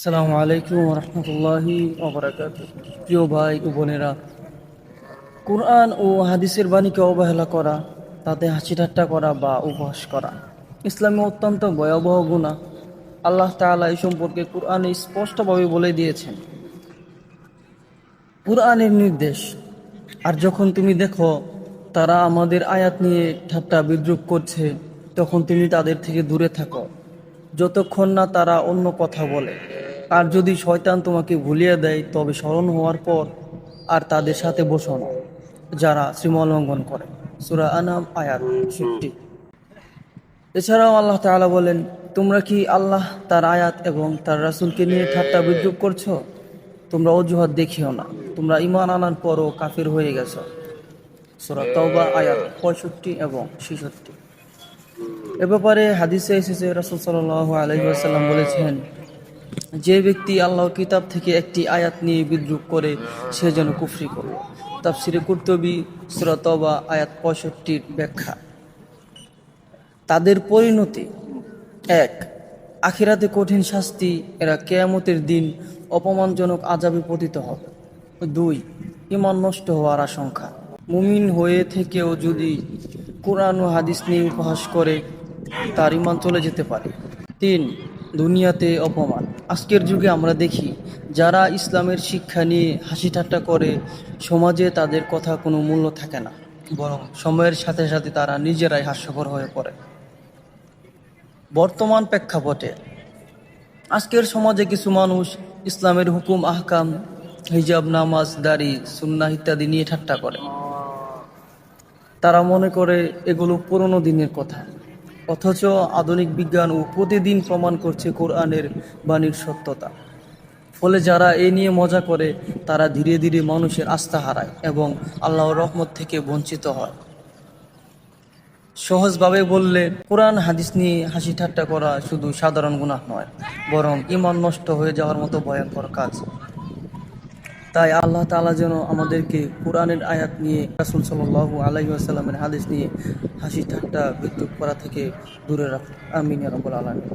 আসসালামু আলাইকুম রহমতুল্লাহি প্রিয় ভাই ও বোনেরা, কোরআন ও হাদিসের বাণীকে অবহেলা করা, তাতে হাসি ঠাট্টা করা বা উপহাস করা, ইসলামে অত্যন্ত ভয়াবহ গুণা আল্লাহ তাআলা এই সম্পর্কে কোরআনে স্পষ্টভাবে বলে দিয়েছেন। কোরআনের নির্দেশ, আর যখন তুমি দেখো তারা আমাদের আয়াত নিয়ে ঠাট্টা বিদ্রুপ করছে, তখন তুমি তাদের থেকে দূরে থাকো, যতক্ষণ না তারা অন্য কথা বলে। আর যদি শয়তান তোমাকে ভুলিয়ে দেয়, তবে স্মরণ হওয়ার পর আর তাদের সাথে বসো না, যারা শ্রীমলঙ্ঘন করে। সুরা আনাম আয়াত ফিফটি এছাড়াও আল্লাহ তাআলা বলেন, তোমরা কি আল্লাহ, তার আয়াত এবং তার রাসুলকে নিয়ে ঠাট্টা বিদ্রুপ করছ? তোমরা অজুহাত দেখিও না। তোমরা ইমান আনার পরও কাফির হয়ে গেছো। সুরা তওবা, আয়াত পঁয়ষট্টি এবং ছেষট্টি। এ ব্যাপারে হাদিসে এসেছে রাসুল সাল্লাল্লাহু আলাইহি ওয়াসাল্লাম বলেছেন যে ব্যক্তি আল্লাহর কিতাব থেকে একটি আয়াত নিয়ে বিদ্রুপ করে, সে যেন কুফরি করল। তাফসিরে কুর্তবি, সূরা তাওবা, আয়াত পঁয়ষট্টির ব্যাখ্যা। তাদের পরিণতি এক, আখিরাতে কঠিন শাস্তি, এরা কেয়ামতের দিন অপমানজনক আজাবে পতিত হবে। দুই ইমান নষ্ট হওয়ার আশঙ্কা। মুমিন হয়ে থেকেও যদি কোরআন ও হাদিস নিয়ে উপহাস করে, তার ইমান চলে যেতে পারে। তিন, দুনিয়াতে অপমান। আজকের যুগে আমরা দেখি, যারা ইসলামের শিক্ষা নিয়ে হাসি ঠাট্টা করে, সমাজে তাদের কথা কোনো মূল্য থাকে না। বরং সময়ের সাথে সাথে তারা নিজেরাই হাস্যকর হয়ে পড়ে। বর্তমান প্রেক্ষাপটে, আজকের সমাজে কিছু মানুষ ইসলামের হুকুম, আহকাম, হিজাব, নামাজ, দাড়ি, সুন্নাহ ইত্যাদি নিয়ে ঠাট্টা করে। তারা মনে করে এগুলো পুরনো দিনের কথা। অথচ আধুনিক বিজ্ঞান ও প্রতিদিন প্রমাণ করছে কোরআনের বাণীর সত্যতা। ফলে যারা এ নিয়ে মজা করে, তারা ধীরে ধীরে মানুষের আস্থা হারায় এবং আল্লাহর রহমত থেকে বঞ্চিত হয়। সহজভাবে বললে, কোরআন হাদিস নিয়ে হাসি ঠাট্টা করা শুধু সাধারণ গুনাহ নয়, বরং ইমান নষ্ট হয়ে যাওয়ার মতো ভয়ঙ্কর কাজ। তাই আল্লাহ তালা যেন আমাদেরকে কোরআনের আয়াত নিয়ে রাসুল সাল্লাহ আলাইহি ওয়াসাল্লামের হাদিস নিয়ে হাসি ঠাট্টা বিদ্যুৎ করা থেকে দূরে রাখুন আমিন রবুল আলামিন।